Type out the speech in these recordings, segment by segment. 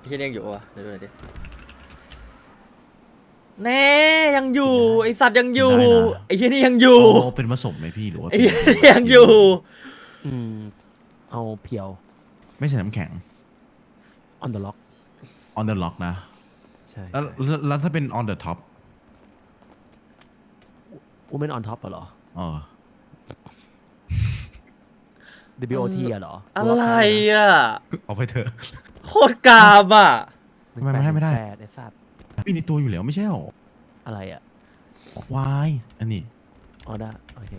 ไอ้เฮียนี่ยังอยู่วะเดี๋ยวดูหน่อยดิแน่ยังอยู่ไอสัตว์ยังอยู่ได้นะ ไอเฮียนี่ยังอยู่ โอ้เป็นผสมไหมพี่หรือว่าไอเฮียนี่ยังอยู่ อืม เอาเพียวไม่ใช่น้ำแข็ง on the lock on the lock นะใช่แล้วแล้วแล้วถ้าเป็น on the top อูเมน on top อะเหรอ เออ WOT อะเหรออะหว่าไรใคนอะ เอาไปเถอะ โคตรกามอะหนึ่งทำไมไม่ให้ไม่ได้ แปแปไอ้สัตว์มีในตัวอยู่แล้วไม่ใช่หรออะไรอะวายอันนี้อ๋อได้โอเค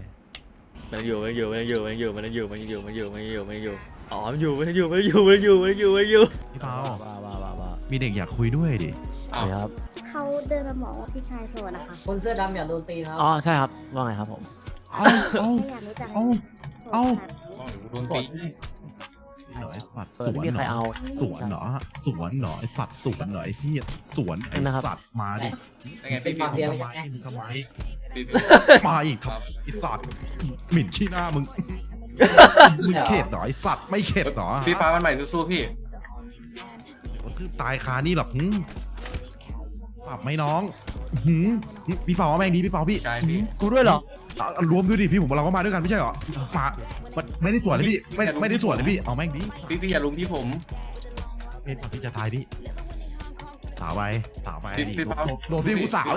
มันยังอยู่มันยังอยู่มันยังอยู่มันยังอยู่มันยังอยู่มันยังอยู่มันยังอยู่มันยังอยู่มันยังอยู่อ๋อมันอยู่มันยังอยู่มันยังอยู่มันยังอยู่มันยังอยู่มันยังอยู่พี่เปาว้าว้าว้าว้ามีเด็กอยากคุยด้วยดิใช่ครับเขาเดินมาบอกว่าพี่ชายโสดนะคะคนเสื้อดำอยากโดนตีครับอ๋อใช่ครับว่าไงครับผม เอาเอาไม่อยากรู้จักเอาเอาโดนตี หน่อยสัตว์เอสอวนไม่มีใครเหรเอาอสวนเหรอสวนเหรอไอสัตว์สวนเหรอไอที่สวนไอนะครับ สัตว์มาดิยังไงเป็นพี่ปากเดียวทำไมไงมึงทำไมพี่มาอีกครับไอสัตว์หมิ่นขี้หน้ามึงมึงเข็ดเหรอไอสัตว์ไม่เข็ดเหรอพี่ฟ้ามันใหม่สู้ๆพี่มันคือตายคานี่หรอกหึปรับไหมน้องหืมพี่เปาเอาแม่งดีพี่เปาพี่ใช่พี่ กูด้วยเหรอ เอาเอารวมด้วยดิพี่ผมเราก็มาด้วยกันไม่ใช่เหรอมามันไม่ได้สวนเลยพี่ไม่ไม่ได้สวนเลยพี่เอาแม่งดีพี่พี่อย่าลุมพี่ผม เพชรพี่จะตายพี่สาวไปสาวไปพี่ดิพี่เปา โดนพี่กูสาว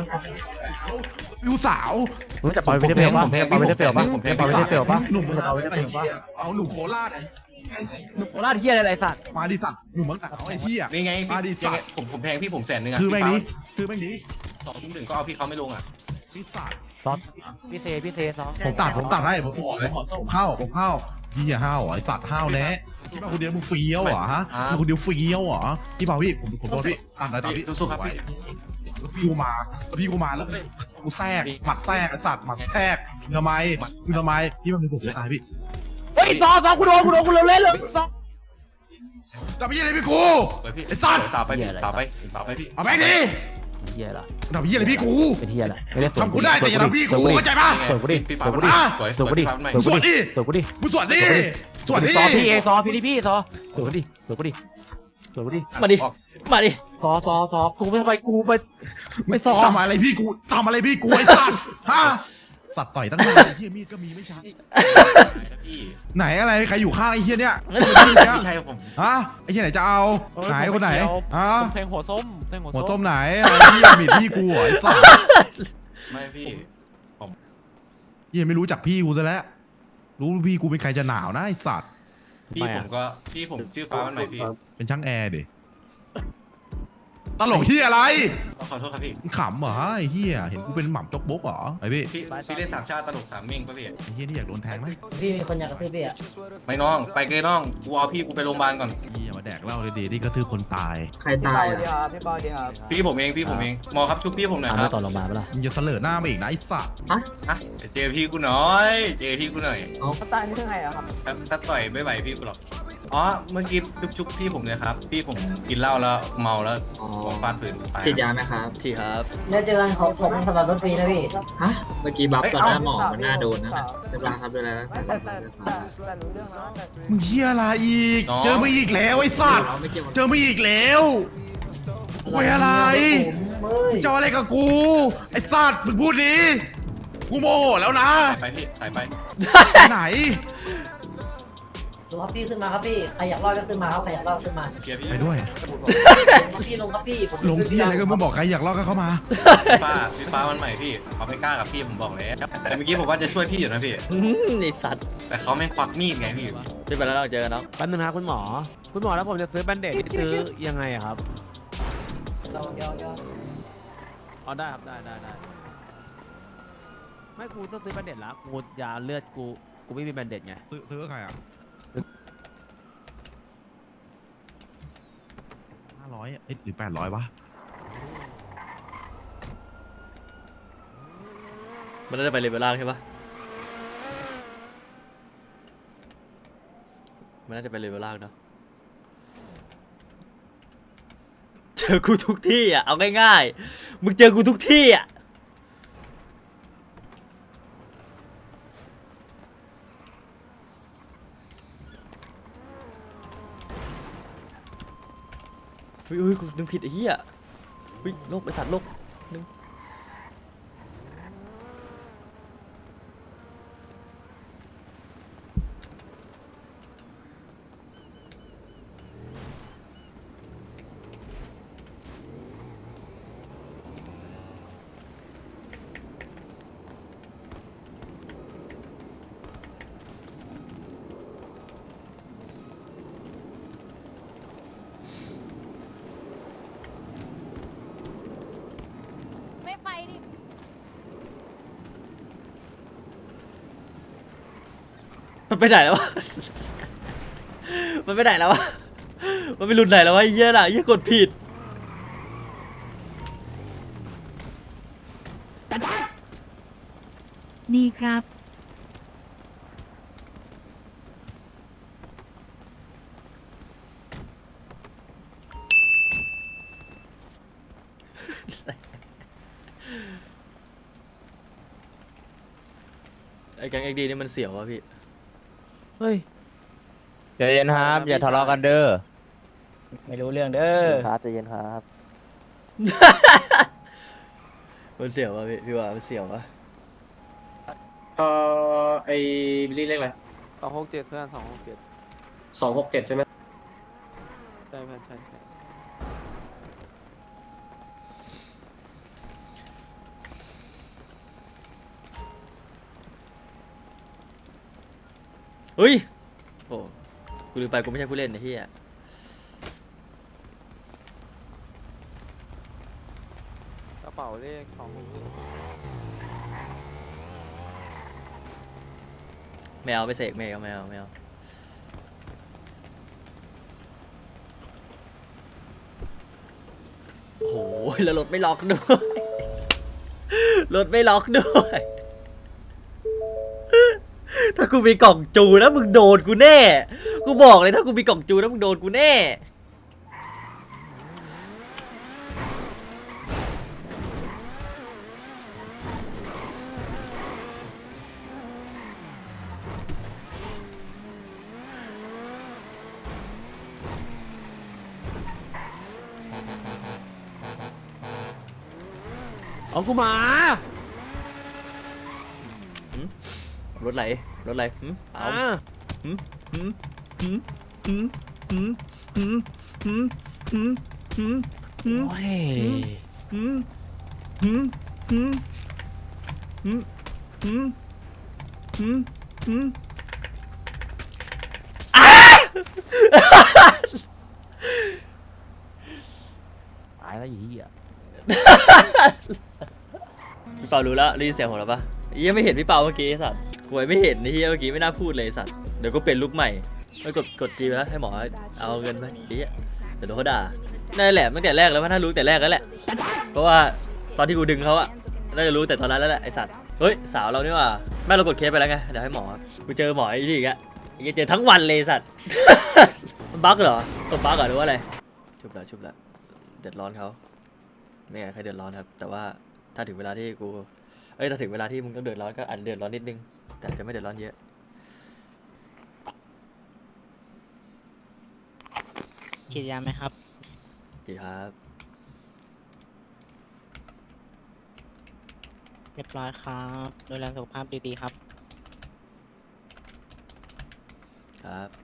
พี่กูสาวมึงจะปล่อยไม่ได้เปลวป่ะผมแทงปล่อยไม่ได้เปลวป่ะผมแทงปล่อยไม่ได้เปลวป่ะหนุ่มปล่อยไม่ได้เปลวป่ะเอาหนุ่มโคราชหนุ่มโคราชเฮียอะไรไอ้สัตว์มาดิสัตว์หนุ่มมังกรเอาไอ้ที่อะนี่ไงมาดิพี่ยังไงสัตว์ผมผมแทงพี่ผมแสนหนึ่งอะคือแม่งพี่นี้ฟ้าคือแม่งนี้สองทุ่มหนึ่งก็เอาพี่เขาไม่ลงอะพี่สัตว์ ซอสพี่เซพี่เซซอสผมตัดผมตัดให้ผมผมเข้าผมเข้าพี่อย่าห้าวเหรอไอ้สัตว์ห้าวแน่ที่มาคนเดียวมึงเฟี้ยวเหรอฮะมึงคนเดียวเฟี้ยวเหรอพี่เปาพี่ผมผมโดนพี่ตัดอะไรตัดพี่สู้ๆครับไว้พี่แล้วพี่กูมาแล้วพี่กูมาแล้วกูแทรกหมัดแทรกไอ้สัตว์หมัดแทรกมึงทำไมมึงทำไมพี่มันคือผมจะตายพี่เฮ้ยซอสซอสกูโดนกูโดนกูโดนเล่นเลยซอสจับพี่อะไรพี่กูไปพี่ไอ้สัตว์สาวไปพี่เหี้ยอะไรสาวไปสาวไปพี่เอาแม่งดิ เฮียละจับพี่อะไรพี่กูเป็นเฮียละไม่ได้สวนทำกูได้แต่อย่าทำพี่กูเข้าใจปะสวนกูดิพี่สฟ้าวนมักูนดิสวยสวนกูดิพี่ฟ้ามันใหม่สวนกูดิสวนกูดิกูสวดดิสวดดิซอพี่เอซอพี่ดิพี่ซอสวนกูดิสวนกูดิสวนกูดิมาดิออกมาดิซอซอซอกูไม่ทำไมกูไปไม่ซอทำอะไรพี่กูทำอะไรพี่กูไอ้สัตว์ฮะ สัตว์ต่อยตั้งนานไอ้เหี้ยมีดก็มีไม่ใช่พี่ไหนอะไรใครอยู่ข้างไอ้เหี้ยเนี่ยพี่ชายผมฮะไอ้เหี้ยไหนจะเอาไหนคนไหนฮะผมแทงหัวส้มแทงหัวหัวส้ต้มมไหนไอ้เหี้ยมีดพี่กูเหรอไอ้สัตว์ไม่พี่เหี้ยไม่รู้จักพี่กูซะแล้วรู้พี่กูเป็นใครจะหนาวนะไอ้สัตว์พี่ผมก็พี่ผมชื่อฟ้ามันใหม่พี่เป็นช่างแอร์ดิ ตลกที่อะไรขอโทษครับพี่มึงขำเหรอไอ้เหี้ยเห็นกูเป็นหม่ำจกบกเหรอไอ้พี่พี่พี่เล่นสามชาติตลกสามเม่งป่ะพี่ไอ้เหี้ยที่อยากโดนแทงไหมพี่มีคนอยากกระทืบพี่อะไม่น้อง ไปเกยน้องกูเอาพี่กูไปโรงพยาบาลก่อนเหี้ยมาแดกเหล้าเลยดีนี่ก็ทือคนตายใครตายอะพี่ผมเองพี่ผมเองหมอครับชุบพี่ผมหน่อยอ่าคไม่รับต่อโรงพยาบาลปะล่ะมึงจะเสลอหน้ามาอีกนะไอ้สัตว์ฮะเจอพี่กูหน่อย เจอพี่กูหน่อยตายนี่คือไงอะครับถ้าถ้าต่อยไม่ไหวพี่กูหรอก อ๋อ เมื่อกี้ชุบชุบพี่ผมเลยครับ พี่ผมกินเหล้าแล้วเมาแล้วผมฟาดปืนตายฉีดยาไหมครับ ที่ครับ แล้วเจอกันเขาผมสำหรับรถฟรีนะพี่ ฮะ เมื่อกี้บัฟต่อหน้าหมอมันน่าโดนนะเป็นไรครับเป็นไรแล้วมึงเหี้ยอะไรอีก เจอมึงอีกแล้วไอ้สัตว์ เราไม่เกี่ยวเจอมึงอีกแล้วโวยอะไร เฮ้ย เจออะไรกับกู ไอ้สัตว์มึงพูดดี กูโมโหแล้วนะสายไปพี่สายไปไปไหน ลงครับพี่ขึ้นมาครับพี่ใครอยากรอดก็ขึ้นมาครับใครอยากรอดขึ้นมาเชียร์พี่ไปด้วยลงพี่ลงครับพี่ผมลงที่อะไรก็มึงบอกใครอยากลอกก็เข้ามา พี่ฟ้าพี่ฟ้ามันใหม่พี่เขาไม่กล้ากับพี่ผมบอกเลยแต่เมื่อกี้ผมว่าจะช่วยพี่อยู่นะพี่ อื้อหือไอสัตว์แต่เขาไม่งควักมีดไงพี่ไม่เป็นไรเราเจอกันเนาะแป๊บนึงนะครับคุณหมอ คุณหมอแล้วผมจะซื้อแบนเดดที่ซื้อยังไงอะครับเราเดี๋ยวเดี๋ยวอ๋อได้ครับได้ได้ได้ไม่กูต้องซื้อแบนเดดละกูยาเลือดกูกูไม่มีแบนเดดไงซื้อซื้อกับใครอะห้า ร้อยเอ้ยหรือแปดร้อยวะมันน่าจะไปเลเวลล่างใช่ปะมันน่าจะไปเลเวลล่างเนาะเจอกูทุกที่อะ เอาง่ายๆ มึงเจอกูทุกที่อะ เฮ้ยกูนึกผิดไอ้เหี้ยเฮ้ยโลกไอ้สัตว์โลกนึง มันไปไหนแล้ววะ มันไปไหนแล้ววะ มันไปหลุดไหนแล้ววะไอ้เหี้ยน่ะไอ้เหี้ยกดผิดนี่ครับ ไอ้แก๊งเอ็กดีนี่มันเสียววะพี่ เฮ้ยใจเย็นครับ อย่าทะเลาะกันเด้อไม่รู้เรื่องเด้อครับใจเย็นครับ มันเสียววะพี่พี่ว่ามันเสียววะเออไอบิลลี่เลขอะไรสองหกเจ็ดเพื่อนสองหกเจ็ดสองหกเจ็ดใช่ไหมใช่เพื่อนใช่ใช่ เฮ้ย โอ้กูลืมไปกูไม่ใช่ผู้เล่นไอ้เหี้ยกระเป๋าเลขสองหกเจ็ดไม่เอาไปเสกไม่เอาไม่เอาไม่เอาโอ้โหแล้วรถไม่ล็อกด้วย รถไม่ล็อกด้วย ถ้ากูมีกล่องจูนะมึงโดนกูแน่ กูบอกเลยถ้ากูมีกล่องจูนะมึงโดนกูแน่ เอากูมา รถไหล รถไหลหึเอาอ่าหึหึหึหึหึหึหึหึหึหึโอ้ยหึหึหึหึหึหึหึอ้าตายแล้วไอ้เหี้ยพี่เปารู้แล้วได้ยินเสียงของเราปะเหี้ยังไม่เห็นพี่เปาเมื่อกี้ไอ้สัตว์ กวยไม่เห็นไอ้เหี้ยเมื่อกี้ไม่น่าพูดเลยสัตว์เดี๋ยวก็เปลี่ยนลุกใหม่ไม่กดกดจีไปแล้วให้หมอเอาเงินไปไอ้เหี้ยเดี๋ยวโดนเขาด่านั่นแหละตั้งแต่แรกแล้วว่าถ้ารู้แต่แรกแล้วแหละ เพราะว่าตอนที่กูดึงเขาอะน่าจะรู้แต่ตอนนั้นแล้วแหละไอสัตว์เฮ้ยสาวเรานี่ว่าแม่เรากดเคสไปแล้วไงเดี๋ยวให้หมอกูเจอหมอไอ้นี่อีกอะไอ้เหี้ยเจอทั้งวันเลยสัตว์มันบั๊กเหรอตัวบั๊กเหรอหรือว่าอะไรชุบและชุบและเดือดร้อนเขาไม่อยากให้ใครเดือดร้อนครับ แต่ว่าถ้าถึงเวลาที่กูเอ้ยถ้าถึงเวลาที่มึงต้องเดือดร้อนก็อาจจะเดือดร้อนนิดนึง แต่อาจจะไม่เดือดร้อนเยอะฉีดยาไหมครับ จีครับ เรียบร้อยครับ ดูแลสุขภาพดีๆครับ ครับ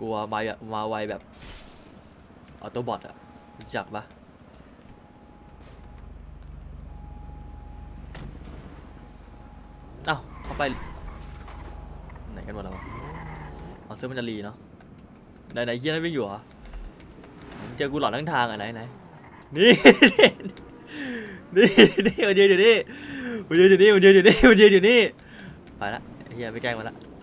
กลัวมาแบบมาไวแบบออโต้บอทอะรู้จักปะเอ้าเข้าไป ไหนกันหมดแล้ววะเอาเสื้อมันจะรีเนาะไหนไหนเยี่ยนั่นวิ่งอยู่เหรอเจอกูหลอนทั้งทางอะไหนไหนนี่นี่นี่มันยืนอยู่นี่มันยืนอยู่นี่มันยืนอยู่นี่มันยืนอยู่นี่ไปละเฮียไปแกล้งมันละ